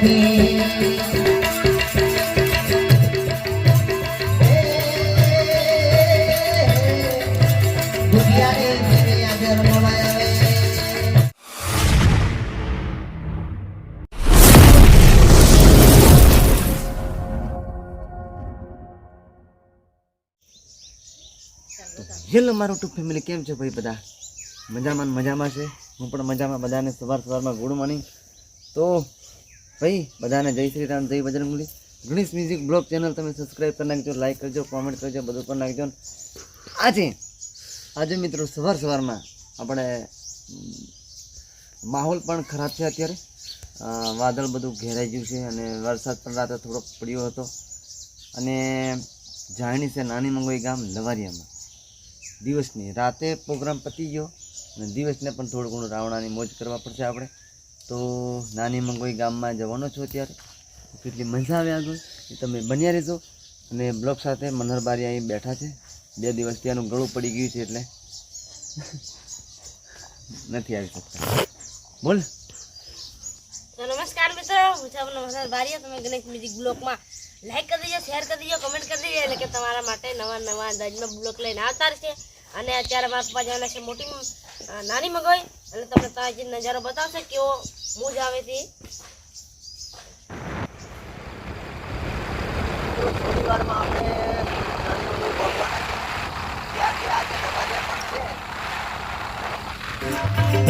Hello, મારું two family, કેમ છે ભાઈ બધા? મજામાં મજામાં છે? હું પણ મજામાં, બધાને સવાર સવારમાં ગુડ મોર્નિંગ. તો ભાઈ, બધાને જય શ્રી રામ, જય Bajrangbali Ganesh music blog channel તમે સબસ્ક્રાઈબ કરી નાખજો લાઈક કરજો કોમેન્ટ કરજો, બધું પણ નાખજો. આજે આજે મિત્રો સવાર સવારમાં આપણે માહોલ પણ ખરાબ છે અત્યારે. વાદળ બધું ઘેરાઈ ગયું છે અને વરસાદ પણ રાતે થોડોક પડ્યો હતો. અને જાણી છે નાની મંગોઈ ગામ લવારિયામાં. દિવસની રાતે પ્રોગ્રામ પતી ગયો અને દિવસને પણ થોડું ઘણું રાવણાની મોજ કરવા પડશે આપણે. તો નાની મંગોઈ ગામમાં જવાનો છો અત્યારે. કેટલી મજા આવે આગળ. તમે બન્યા રહેજો. અને બ્લોક સાથે મનહરબારી અહીં બેઠા છે. બે દિવસ ત્યાંનું ગળું પડી ગયું છે એટલે નથી આવી શકતા. બોલ. નમસ્કાર મિત્રો. હું છું બારીયા તમે ગણેશ મ્યુઝિક બ્લોકમાં લાઈક કરી દેજો શેર કરી દેજો કમેન્ટ કરી દેજો એટલે કે તમારા માટે નવા નવા અંદાજમાં બ્લોક લઈને આવતા રહેશે. અને અત્યારે મારા પપ્પા જવાના છે મોટી નાની મગોઈ અને તમને તાજી નજારો બતાવશે, કેવો મૂજ આવે છે ધોની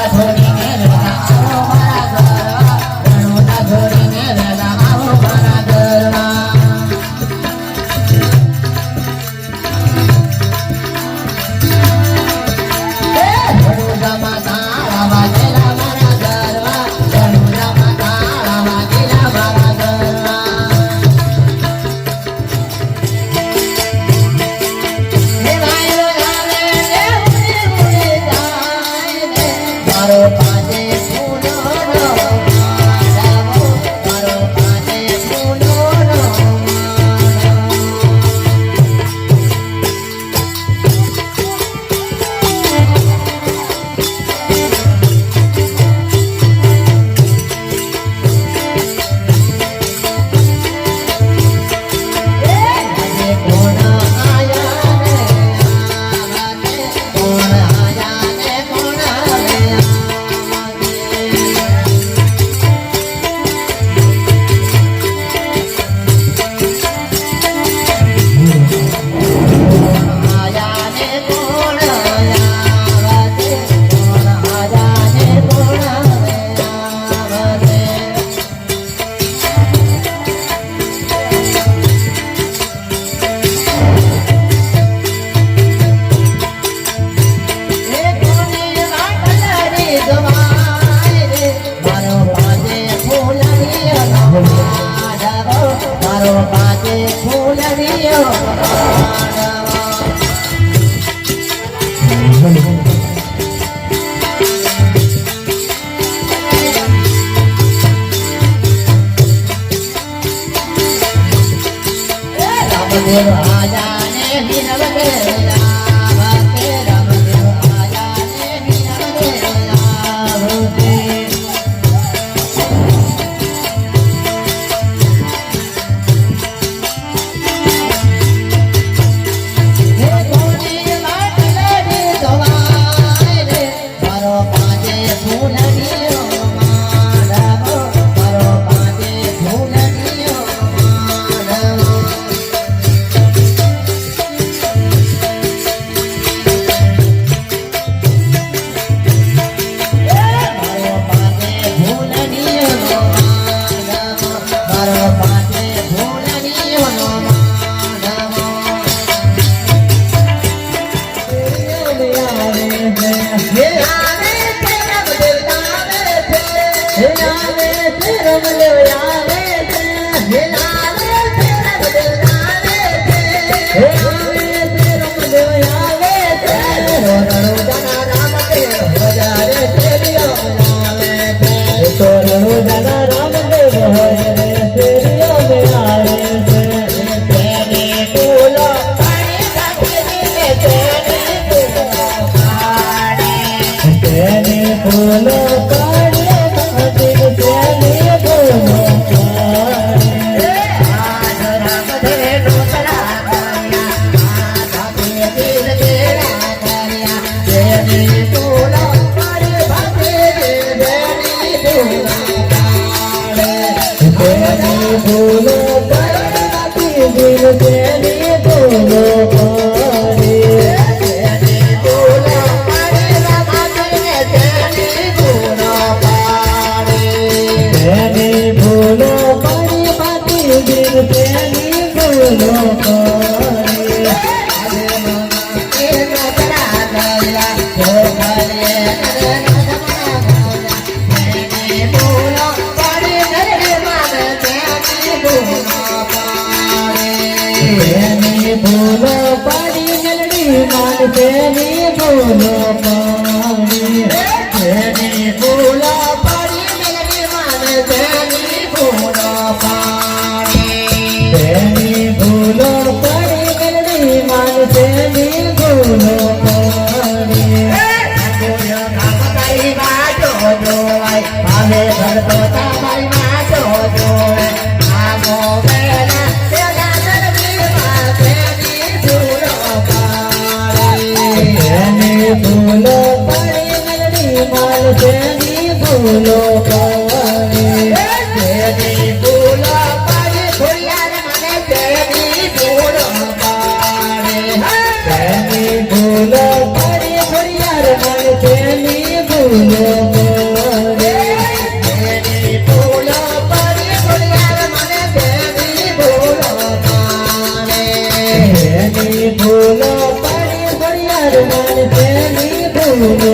ને મારા આજે છોડ્યો મન તેની ભૂલો પાણી તેની ભૂલા ભૂલો પડે મરડી માલ ભૂલો? પડે you.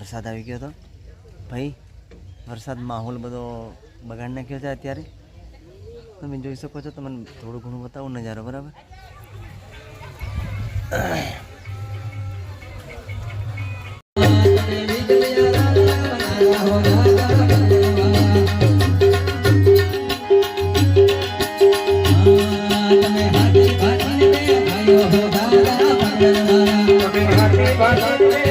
વરસાદ આવી ગયો હતો ભાઈ વરસાદ માહોલ બધો બગાડી નાખ્યો છે અત્યારે. તમે જોઈ શકો છો તમને થોડું ઘણું બતાવું નજારો બરાબર? Bye.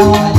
તમે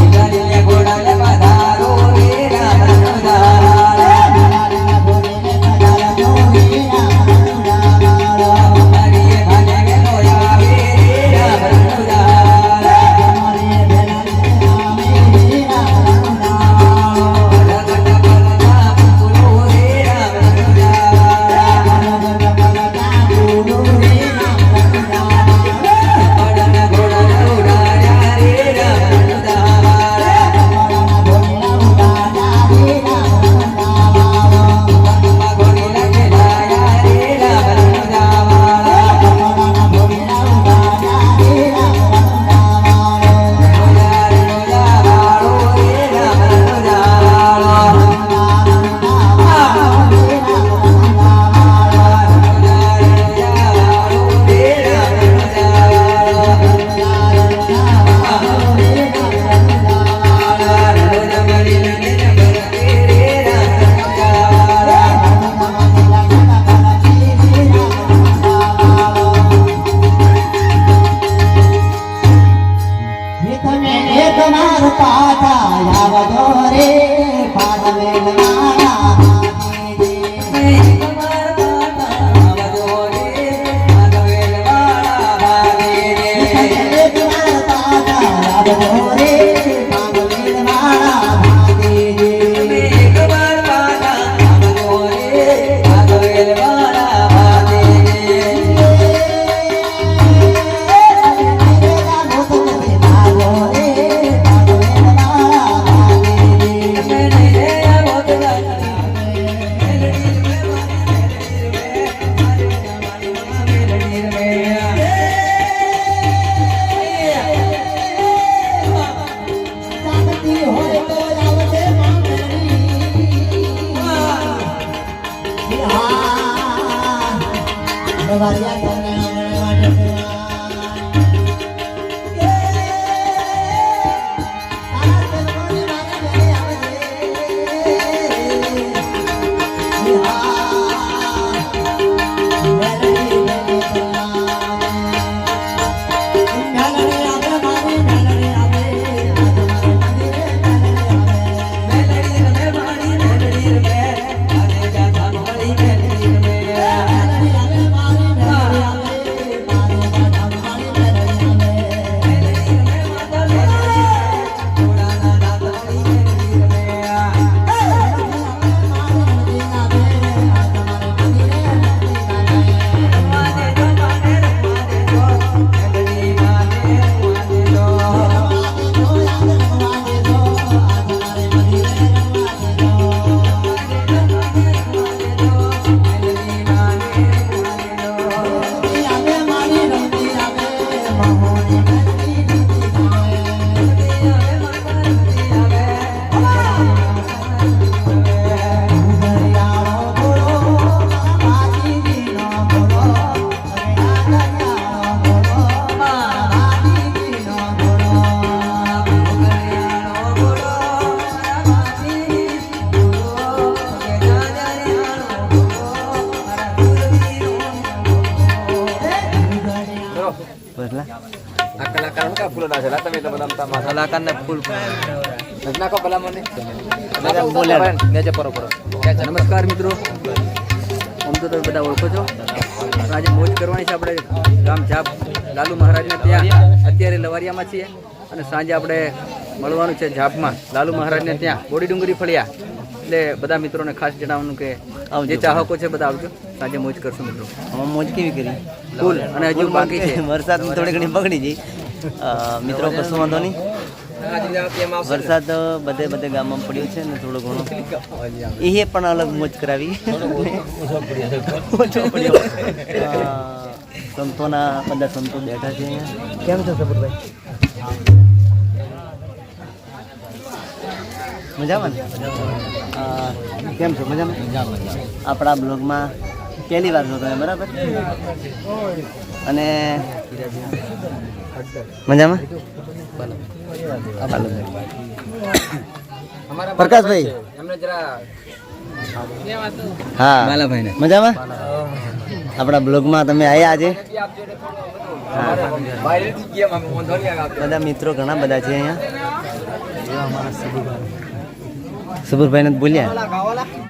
કલાકારને ફૂલ નાખો પેલા મને નેચે પરો પરો નમસ્કાર મિત્રો. આમ તો તમે બધા ઓળખો છો. આજે મોજ કરવાની છે આપણે ગામ જાપ લાલુ મહારાજને ત્યાં. અત્યારે લવારિયામાં છીએ અને સાંજે આપણે મળવાનું છે જાપમાં. લાલુ મહારાજને ત્યાં. બોડી ડુંગરી ફળિયા. એટલે બધા મિત્રોને ખાસ જણાવવાનું કે. જે ચાહકો છે બધા આવજો. સાંજે મોજ કરશું મિત્રો. અમે મોજ કેવી કરી? ફૂલ અને હજુ બાકી છે. વરસાદ થોડી ઘણી બગડી ગઈ. મિત્રો કશું વાંધો નહીં. વરસાદ બધે બધે ગામમાં પડ્યો છે ને થોડો ઘણો. એ પણ અલગ મોજ કરાવી. સંતોના બધા સંતો બેઠા છે કેમ છો સપુરભાઈ મજામાં ને? કેમ છો? મજામાં? આપણા બ્લોગમાં પહેલી વાર છો તમે બરાબર? અને મજામાં? પ્રકાશભાઈ. હા. બાલાભાઈને. મજામાં? આપણા બ્લોગમાં તમે આવ્યા આજે? બધા મિત્રો ઘણા બધા છે અહીંયા. સબુરભાઈને બોલ્યા.